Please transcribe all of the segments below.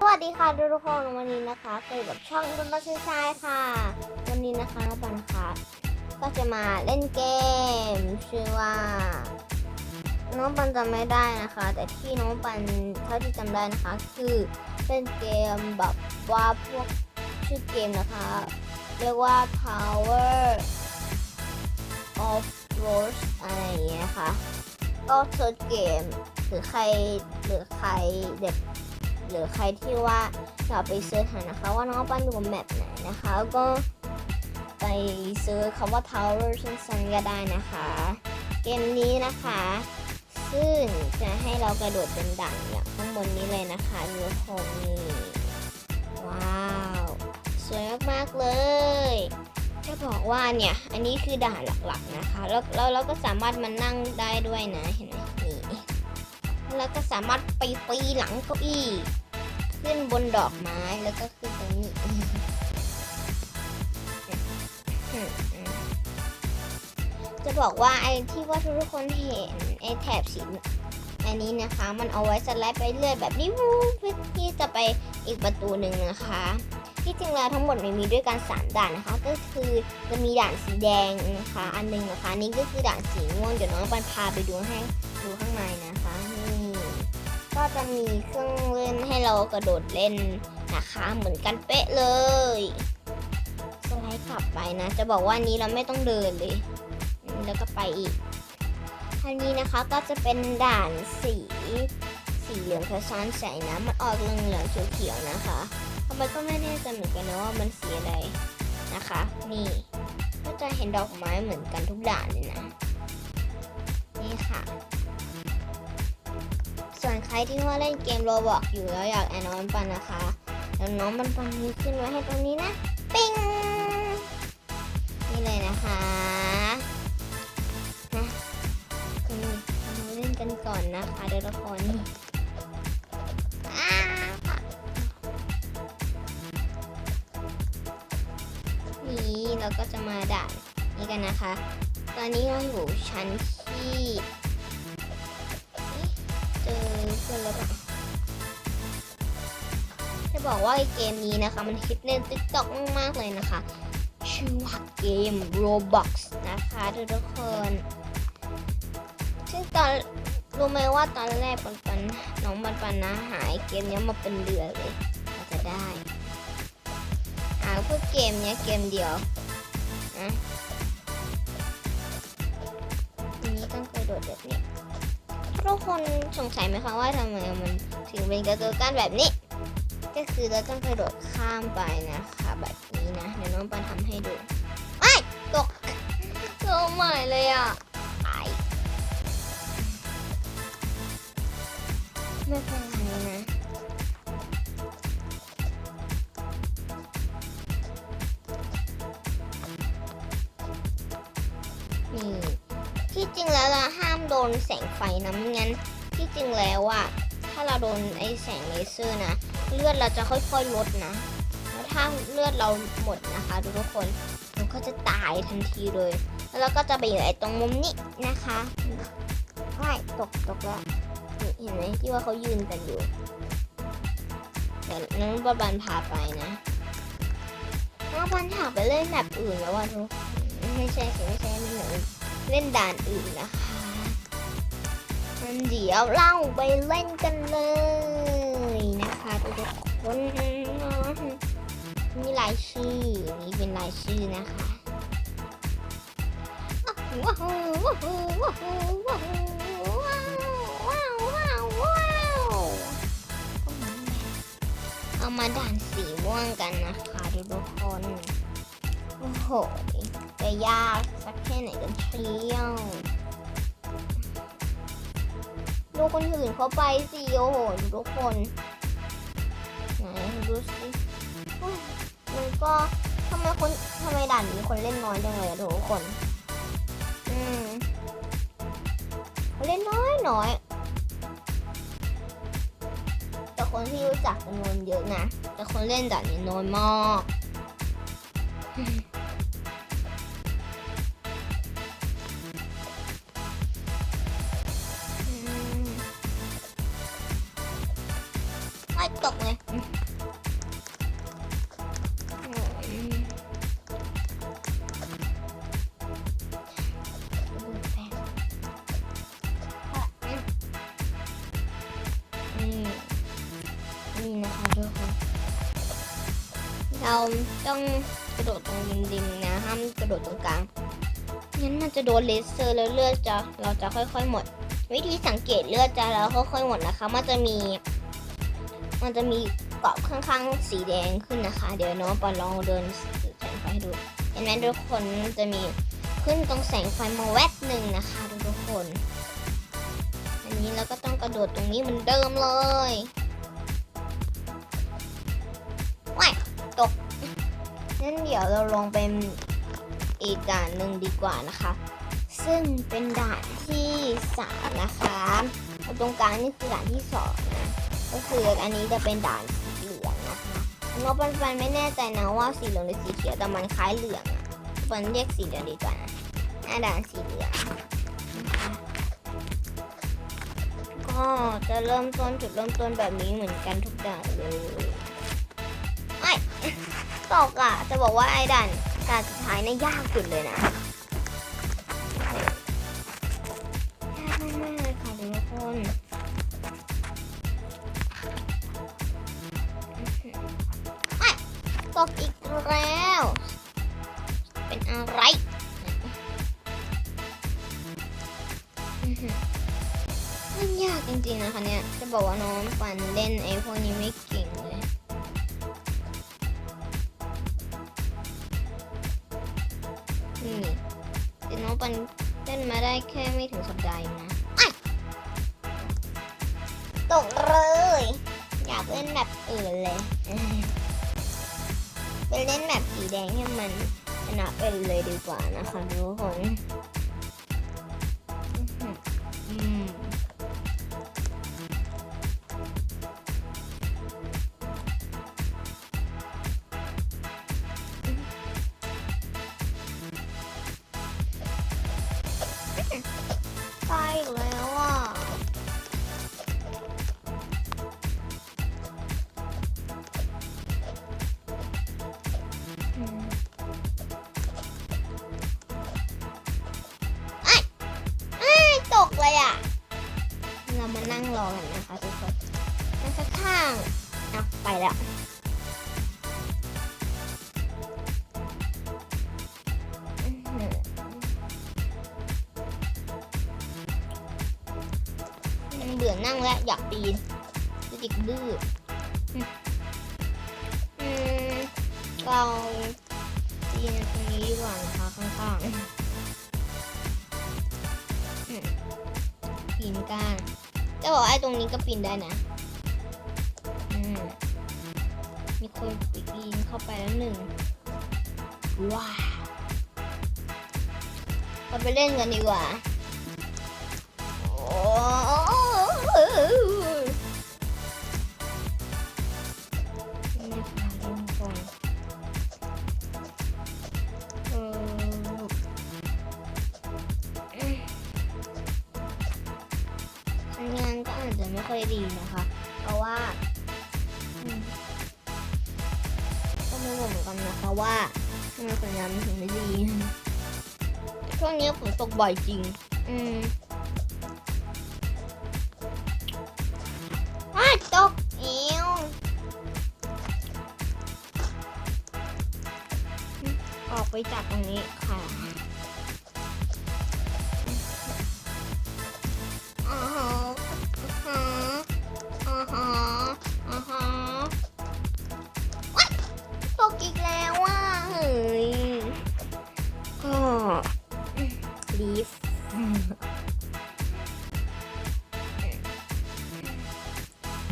สวัสดีค่ะทุกคนวันนี้นะคะเกิดกับช่องดุนบัชชายค่ะ วันนี้นะคะน้องปันค่ะก็จะมาเล่นเกม ชื่อว่า น้องปันจำไม่ได้นะคะ แต่ที่น้องปันเท่าที่จำได้นะคะ คือเป็นเกมแบบว่าพวกชื่อเกมนะคะ เรียกว่า Power of Rose อะไรอย่างเงี้ยค่ะ ก็เซิร์ชเกมหรือใครหรือใครเด็ด หรือใครที่ว่าอยากไปเซิร์ชหานะคะ ว่าน้องปั้นอยู่แมปไหนนะคะก็ไปเซิร์ชคำว่า Tower สั้นๆก็ได้นะคะ เกมนี้นะคะ ซึ่งจะให้เรากระโดดเป็นด่านอย่างข้างบนนี้เลยนะคะทุกคนนี่ว้าวสวยมากๆเลยจะบอกว่าเนี่ย อันนี้คือด่านหลักๆนะคะ แล้วแล้วเราก็สามารถมานั่งได้ด้วยนะเห็นไหมนี่แล้วก็สามารถไปปีหลังเก้าอี้ ขึ้นบนดอกไม้แล้วก็ขึ้นตรงนี้จะบอกว่าไอ้ที่ว่าทุกคนเห็นไอ้แถบสีอันนี้นะคะ มันเอาไว้สไลด์ไปเรื่อยแบบนี้วูบเพื่อที่จะไปอีกประตูหนึ่งนะคะ ที่จริงแล้วทั้งหมดมันมีด้วยกันสามด่านนะคะ ก็คือจะมีด่านสีแดงนะคะ อันหนึงนะคะนี่ก็คือด่านสีม่วงเดี๋ยวน้องปันพาไปดูให้ดูข้างในนะคะ ก็จะมีเครื่องเล่นให้เรากระโดดเล่นนะคะเหมือนกันเป๊ะเลยสไลด์กลับไปนะ จะบอกว่านี้เราไม่ต้องเดินเลย แล้วก็ไปอีกอันนี้นะคะก็จะเป็นด่านสีสีเหลืองผสานแสงนะมันออกเหลืองเหลืองเขียวๆนะคะทำไมก็ไม่แน่ใจเหมือนกันนะว่ามันสีอะไรนะคะ นี่ก็จะเห็นดอกไม้เหมือนกันทุกด่านเลยนะ ที่ว่าเล่นเกมโรบอกอยู่แล้วอยากแอนน้องปันนะคะแล้วน้องปันปันมีขึ้นไว้ให้ตรงนี้นะ ปิ้ง นี่เลยนะคะนะคือมาเล่นกันก่อนนะคะเดี๋ยวทุกคนนี่เราก็จะมาด่านนี้กันนะคะ ตอนนี้เราอยู่ชั้น บอกว่าไอเกมนี้นะคะ มันฮิตใน TikTok มากๆเลยนะคะ ชื่อว่าเกม Roblox นะคะทุกคน ซึ่งตอนรู้ไหมว่าตอนแรกปันปันน้องปันปันนะหายเกมนี้มาเป็นเดือนเลยกว่าจะได้หาเพื่อเกมเนี้ยเกมเดียวนะทีนี้ต้องกระโดดแบบนี้ทุกคนสงสัยไหมคะว่าทำไมมันถึงเป็นกระโดดกันแบบนี้ ก็คือเราต้องกระโดดข้ามไปนะคะแบบนี้นะเดี๋ยวน้องปันทำให้ดูไอ้ตกตัวใหม่เลยอะไอไม่เป็นไรนะนี่ที่จริงแล้วเราห้ามโดนแสงไฟนะไม่งั้นที่จริงแล้วอะถ้าเราโดนไอ้แสงเลเซอร์นะ เลือดเราจะค่อยๆลดนะแล้วถ้าเลือดเราหมดนะคะทุกคนเราก็จะตายทันทีเลย แล้วเราก็จะไปอยู่ไอ้ตรงมุมนี้นะคะไอ้ตกตกแล้วเห็นไหมที่ว่าเขายืนกันอยู่เดี๋ยวน้องประบันพาไปนะน้องบันถากไปเล่นแบบอื่นแล้วว่ะทุกคนไม่ใช่สิไม่ใช่ไม่เหมือนเล่นด่านอื่นนะคะเดี๋ยวเราไปเล่นกันเลย นะคะทุกคนมีรายชื่อ นี่เป็นรายชื่อนะคะว้าวว้าวว้าวว้าวว้าวว้าวว้าวเอามาด่านสีม่วงกันนะคะทุกคนโอ้โหจะยากสักแค่ไหนกันเชียวดูคนอื่นเขาไปสิโอ้โหดูทุกคน ไหนดูสิมันก็ทำไมคนทำไมด่านนี้คนเล่นน้อยจังเลยทุกคน อืมเขาเล่นน้อยน้อยแต่คนที่รู้จักจำนวนเยอะนะ แต่คนเล่นด่านนี้น้อยมาก เราต้องกระโดดตรงริมๆนะห้ามกระโดดตรงกลางงั้นมันจะโดนเลเซอร์แล้วเลือดจะเราจะค่อยๆหมด วิธีสังเกตเลือดจะเราค่อยๆหมดนะคะ มันจะมี มันจะมีเกาะข้างๆสีแดงขึ้นนะคะ เดี๋ยวน้องปอนลองเดินแสงไฟให้ดูเห็นไหมทุกคนจะมีขึ้นตรงแสงไฟมาแวบหนึ่งนะคะทุกคน อันนี้เราก็ต้องกระโดดตรงนี้เหมือนเดิมเลย งั้นเดี๋ยวเราลงเป็นอีกด่านหนึ่งดีกว่านะคะ ซึ่งเป็นด่านที่สามนะคะตรงกลางนี่คือด่านที่สองนะก็คืออันนี้จะเป็นด่านสีเหลืองนะคะน้องปันปันไม่แน่ใจนะว่าสีเหลืองหรือสีเขียวแต่มันคล้ายเหลืองอะปันเรียกสีเหลืองดีกว่านะหน้าด่านสีเหลืองก็จะเริ่มต้นจุดเริ่มต้นแบบนี้เหมือนกันทุกด่านเลย ตกอะจะบอกว่าไอ้ด่านด่านสุดท้ายเนี่ยยากสุดเลยนะยากมากๆเลยค่ะทุกคนไอ้ตกอีกแล้ว เป็นอะไรอื้อหือมันยากจริงๆนะคะเนี่ย จะบอกว่าน้องปันเล่นไอ้พวกนี้ไม่เก่ง แค่ไม่ถึงสัปดาห์นะตกเลย อยากเล่นแบบอื่นเลย ไปเล่นแบบสีแดงให้มันชนะไปเลยดีกว่านะคะทุกคน ไปแล้วมันเบื่อนั่งแล้วอยากปีนจะจิกดื้อเราปีนตรงนี้ดีกว่านะคะข้างๆปีนก้านจะบอกไอ้ตรงนี้ก็ปีนได้นะ อืม มีคนปีนเข้าไปแล้วหนึ่งว้าวเราไปเล่นกันดีกว่าโอ้นี่นก็อาจจะไม่ค่อยดีนะคะเพราะ มือนกันนะคะว่าทำไมสัญญาณมันถึงไม่ดี ช่วงนี้ฝนตกบ่อยจริง อืมว้าตกเอวออกไปจากตรงนี้ค่ะ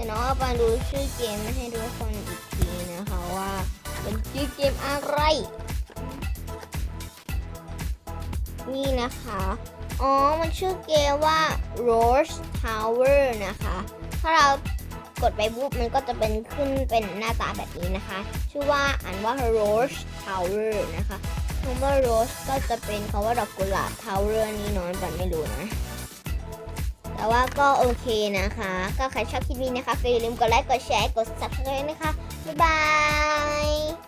ดี๋ยวน้องเอาไปดูชื่อเกมให้ทุกคนอีกทีนะคะว่าเป็นชื่อเกมอะไร นี่นะคะ อ๋อ มันชื่อเกมว่า Rose Tower นะคะ ถ้าเรากดไปปุ๊บมันก็จะเป็นขึ้นเป็นหน้าตาแบบนี้นะคะ ชื่อว่าอ่านว่า Rose Tower นะคะคำว่า Rose ก็จะเป็นคำว่าดอกกุหลาบ Tower นี่น้องปันไม่รู้นะ แต่ว่าก็โอเคนะคะ ก็ใครชอบคลิปนี้นะคะอย่าลืมกดไลค์ กดแชร์ กด subscribe นะคะ บ๊ายบาย